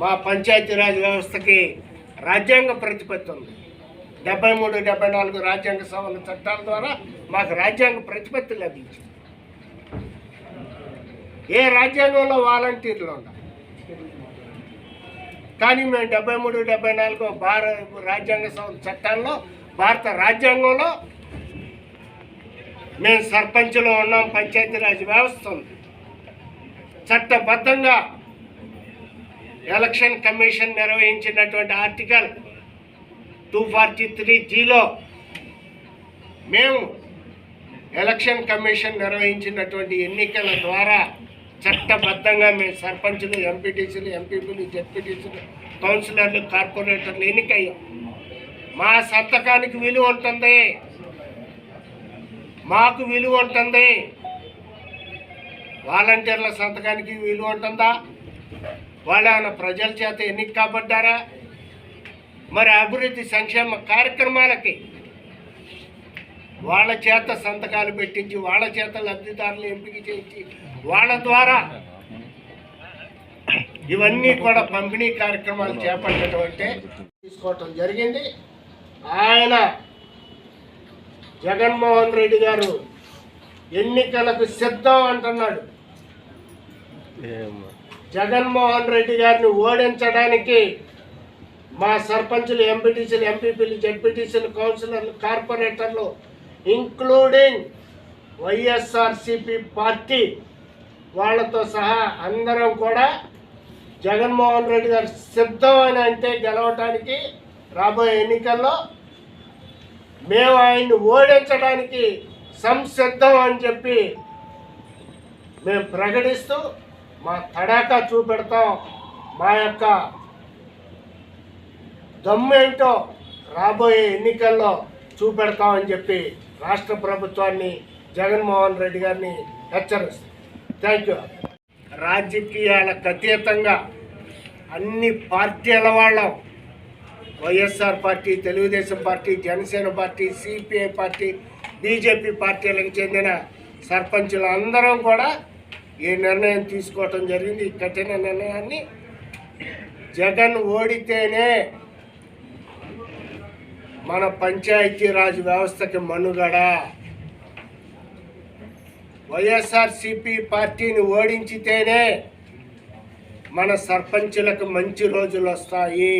మా పంచాయతీరాజ్ వ్యవస్థకి రాజ్యాంగ ప్రతిపత్తి ఉంది. డెబ్బై మూడు డెబ్బై నాలుగు రాజ్యాంగ సభల చట్టాల ద్వారా మాకు రాజ్యాంగ ప్రతిపత్తి లభించింది. ఏ రాజ్యాంగంలో వాలంటీర్లు ఉండాలి? కానీ మేము డెబ్బై మూడు డెబ్బై నాలుగు భారత రాజ్యాంగ సభల చట్టాల్లో భారత రాజ్యాంగంలో మేము సర్పంచ్లో ఉన్నాం పంచాయతీరాజ్ వ్యవస్థ ఉంది. చట్టబద్ధంగా ఎలక్షన్ కమిషన్ నిర్వహించినటువంటి ఆర్టికల్ టూ ఫార్టీ త్రీ జీలో మేము ఎలక్షన్ కమిషన్ నిర్వహించినటువంటి ఎన్నికల ద్వారా చట్టబద్ధంగా మేము సర్పంచులు ఎంపీటీసీలు ఎంపీపీలు జెడ్పీటీసీలు కౌన్సిలర్లు కార్పొరేటర్లు ఎన్నికయ్యాం. మా సంతకానికి విలువ ఉంటుంది. మాకు విలువ ఉంటుంది. వాలంటీర్ల సంతకానికి విలువ ఉంటుందా? వాళ్ళు ఆయన ప్రజల చేత ఎన్నిక కాబడ్డారా? మరి అభివృద్ధి సంక్షేమ కార్యక్రమాలకి వాళ్ళ చేత సంతకాలు పెట్టించి వాళ్ళ చేత లబ్ధిదారులు ఎంపిక చేయించి వాళ్ళ ద్వారా ఇవన్నీ కూడా పంపిణీ కార్యక్రమాలు చేపట్టడం అంటే తీసుకోవటం జరిగింది. ఆయన జగన్మోహన్ రెడ్డి గారు ఎన్నికలకు సిద్ధం అంటున్నాడు. జగన్మోహన్ రెడ్డి గారిని ఓడించడానికి మా సర్పంచులు ఎంపీటీసీలు ఎంపీపీలు జడ్పీటీసీలు కౌన్సిలర్లు కార్పొరేటర్లు ఇంక్లూడింగ్ వైఎస్ఆర్సిపి పార్టీ వాళ్ళతో సహా అందరం కూడా జగన్మోహన్ రెడ్డి గారు సిద్ధం అని అంటే గెలవటానికి రాబోయే ఎన్నికల్లో మేము ఆయన్ని ఓడించడానికి సంసిద్ధం అని చెప్పి మేము ప్రకటిస్తూ మా తడాకా చూపెడతాం. మా యొక్క దమ్మేంటో రాబోయే ఎన్నికల్లో చూపెడతామని చెప్పి రాష్ట్ర ప్రభుత్వాన్ని జగన్మోహన్ రెడ్డి గారిని హెచ్చరిస్తాం. Thank you. రాజకీయాలకు అతీతంగా అన్ని పార్టీల వాళ్ళం. YSR party Telugu Desam party Janasena party CPI party BJP పార్టీలకు చెందిన సర్పంచులు అందరం కూడా ఈ నిర్ణయం తీసుకోవటం జరిగింది. ఈ కఠిన నిర్ణయాన్ని జగన్ ఓడితేనే మన పంచాయతీరాజ్ వ్యవస్థకి మనుగడ. వైఎస్ఆర్సిపి పార్టీని ఓడించితేనే మన సర్పంచులకు మంచి రోజులు వస్తాయి.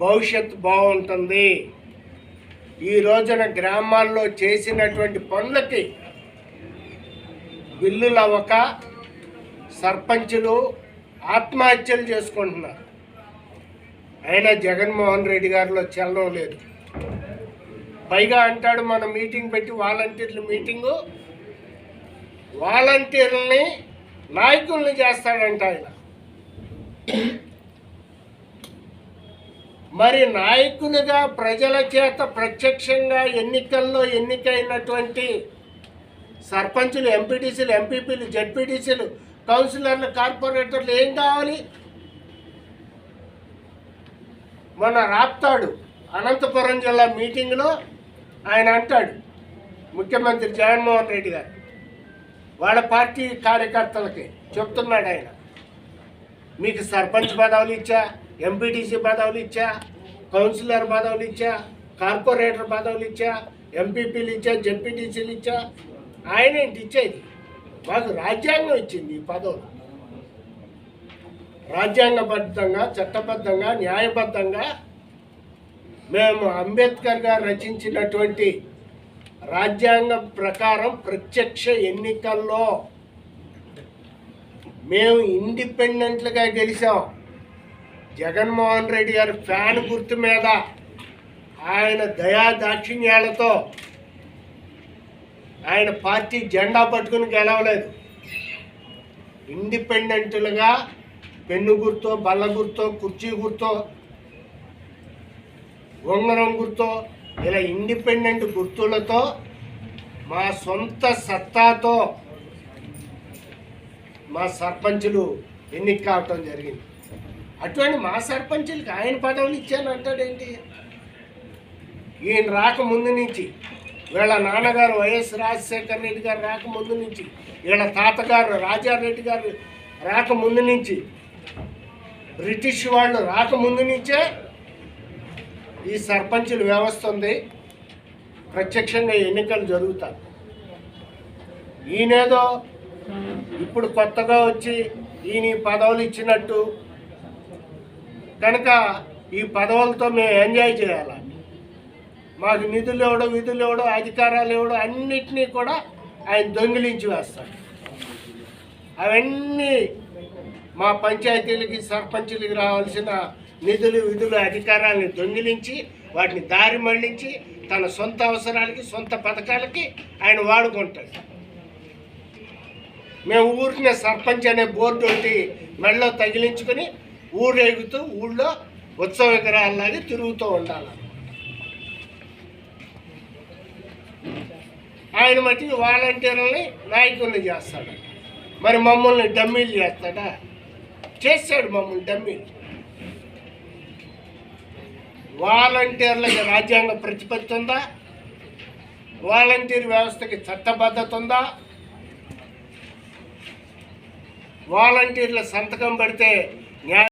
భవిష్యత్తు బాగుంటుంది. ఈ రోజున గ్రామాల్లో చేసినటువంటి పనులకి బిల్లులు అవ్వక సర్పంచులు ఆత్మహత్యలు చేసుకుంటున్నారు. అయినా జగన్మోహన్ రెడ్డి గారిలో చలనం లేదు. పైగా అంటాడు మన మీటింగ్ పెట్టి వాలంటీర్ల మీటింగు. వాలంటీర్లని నాయకుల్ని చేస్తాడంట ఆయన. మరి నాయకులుగా ప్రజల చేత ప్రత్యక్షంగా ఎన్నికల్లో ఎన్నికైనటువంటి సర్పంచులు ఎంపీటీసీలు ఎంపీపీలు జడ్పీటీసీలు కౌన్సిలర్లు కార్పొరేటర్లు ఏం కావాలి? మన రాప్తాడు అనంతపురం జిల్లా మీటింగ్లో ఆయన అంటాడు ముఖ్యమంత్రి జగన్మోహన్ రెడ్డి గారు వాళ్ళ పార్టీ కార్యకర్తలకి చెప్తున్నాడు ఆయన. మీకు సర్పంచ్ పదవులు ఇచ్చా ఎంపీటీసీ పదవులు ఇచ్చా కౌన్సిలర్ పదవులు ఇచ్చా కార్పొరేటర్ పదవులు ఇచ్చా ఎంపీపీలు ఇచ్చా జెడ్పీటీసీలు ఇచ్చా ఆయన ఏంటి ఇచ్చేది. మాకు రాజ్యాంగం ఇచ్చింది ఈ పదవులు. రాజ్యాంగబద్ధంగా చట్టబద్ధంగా న్యాయబద్ధంగా మేము అంబేద్కర్ గారు రచించినటువంటి రాజ్యాంగం ప్రకారం ప్రత్యక్ష ఎన్నికల్లో మేము ఇండిపెండెంట్లుగా గెలిచాం. జగన్మోహన్ రెడ్డి గారి ఫ్యాన్ గుర్తు మీద ఆయన దయా దాక్షిణ్యాలతో ఆయన పార్టీ జెండా పట్టుకుని గెలవలేదు. ఇండిపెండెంట్లుగా పెన్ను గుర్తో బల్ల గుర్తో కుర్చీ గుర్తో ఉంగరం గుర్తో ఇలా ఇండిపెండెంట్ గుర్తులతో మా సొంత సత్తాతో మా సర్పంచులు ఎన్నిక కావటం జరిగింది. అటువంటి మా సర్పంచులకి ఆయన పదవులు ఇచ్చాను అంటాడేంటి ఈయన రాకముందు నుంచి వీళ్ళ నాన్నగారు వైఎస్ రాజశేఖర రెడ్డి గారు రాకముందు నుంచి వీళ్ళ తాతగారు రాజారెడ్డి గారు రాకముందు నుంచి బ్రిటిష్ వాళ్ళు రాకముందు నుంచే ఈ సర్పంచుల వ్యవస్థ ఉంది. ప్రత్యక్షంగా ఎన్నికలు జరుగుతాయి. ఈయనేదో ఇప్పుడు కొత్తగా వచ్చి ఈయన ఈ పదవులు ఇచ్చినట్టు కనుక ఈ పదవులతో మేము ఎంజాయ్ చేయాలి? మాకు నిధులు ఇవ్వడం విధులు ఇవ్వడం అధికారాలు ఇవ్వడం అన్నిటినీ కూడా ఆయన దొంగిలించి వేస్తాడు. అవన్నీ మా పంచాయతీలకి సర్పంచులకి రావాల్సిన నిధులు విధులు అధికారాలని దొంగిలించి వాటిని దారి మళ్ళించి తన సొంత అవసరాలకి సొంత పథకాలకి ఆయన వాడుకుంటాడు. మేము ఊరినే సర్పంచ్ అనే బోర్డు ఒకటి మెడలో తగిలించుకొని ఊరేగుతూ ఊళ్ళో ఉత్సవ విగ్రహాల్లాగా తిరుగుతూ ఉండాలి. ఆయన మట్టి వాలంటీర్లని నాయకుల్ని చేస్తాడు. మరి మమ్మల్ని డమ్మీలు చేస్తాడా? చేస్తాడు మమ్మల్ని డమ్మీలు. వాలంటీర్లకి రాజ్యాంగ ప్రతిపత్తి ఉందా? వాలంటీర్ వ్యవస్థకి చట్టబద్ధత ఉందా? వాలంటీర్ల సంతకం పెడితే న్యాయ